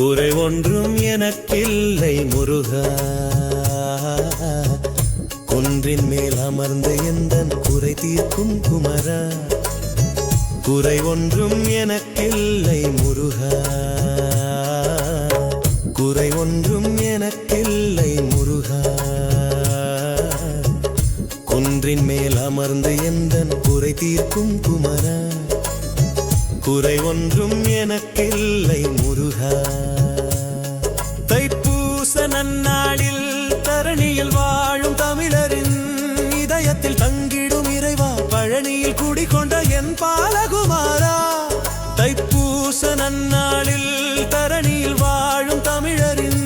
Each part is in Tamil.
குறை ஒன்றும் எனக்கில்லை முருகா. குன்றின் மேல் அமர்ந்த எந்த குறை தீர்க்கும் குமரா? குறை ஒன்றும் எனக்கில்லை முருகா. குறை ஒன்றும் எனக்கில்லை முருகா. குன்றின் மேல் அமர்ந்து எந்த குறை தீர்க்கும் குமரா? குறை ஒன்றும் எனக்கில்லை முருகா. பாலகுமாரா? தைப்பூச நன்னாளில் தரணியில் வாழும் தமிழரின்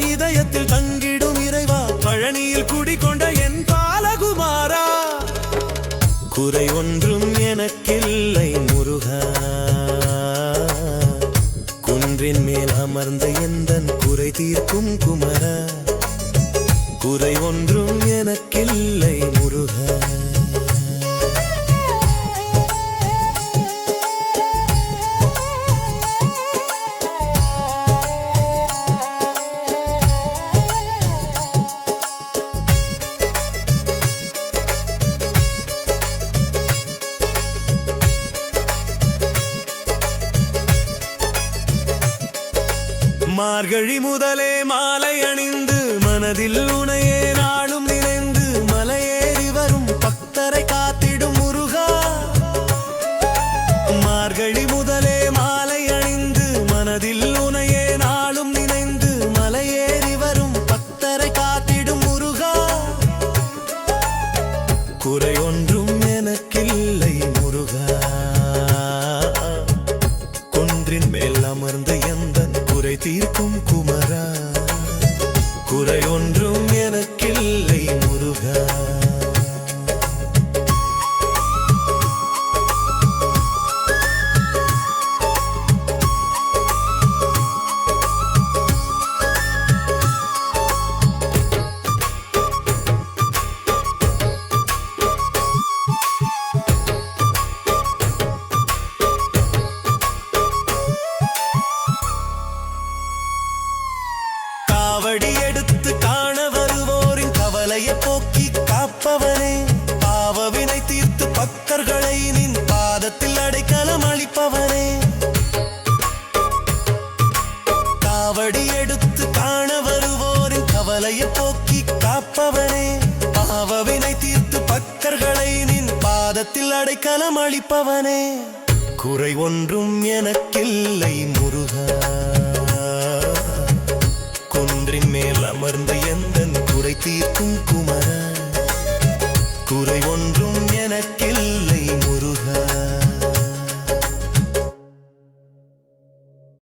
இதயத்தில் தங்கிடும் இறைவா பழனியில் குடிகொண்ட என் பாலகுமாரா? குறை ஒன்றும் எனக்கில்லை முருகா. குன்றின் மேல் அமர்ந்த எந்தன் குறை தீர்க்கும் குமரா? குறை ஒன்றும் எனக்கில்லை மார்கழி முதலே மாலை அணிந்து மனதில் உனையே நாளும் நினைந்து மலையேறி வரும் பக்தரை காத்திடும் முருகா. மார்கழி முதலே மாலை அணிந்து மனதில் உனையே நாளும் நினைந்து மலையேறி வரும் பக்தரை காத்திடும் முருகா. குறை ஒன்றும் எனக்கில்லை முருகா. குன்றின் மேல் அமர்ந்து எந்த குறை தீர்க்கும் குமரா. குறை ஒன்றும் கவலையை போக்கி காப்பவனே பாவவினை தீர்த்து பக்தர்களை நின் பாதத்தில் அடைக்கலம் அளிப்பவனே. குறை ஒன்றும் எனக்கில்லை முருகா. குன்றின் மேல் அமர்ந்த எந்த குறை தீர்க்கும் குமரா. குறை ஒன்றும் எனக்கில்லை முருகா.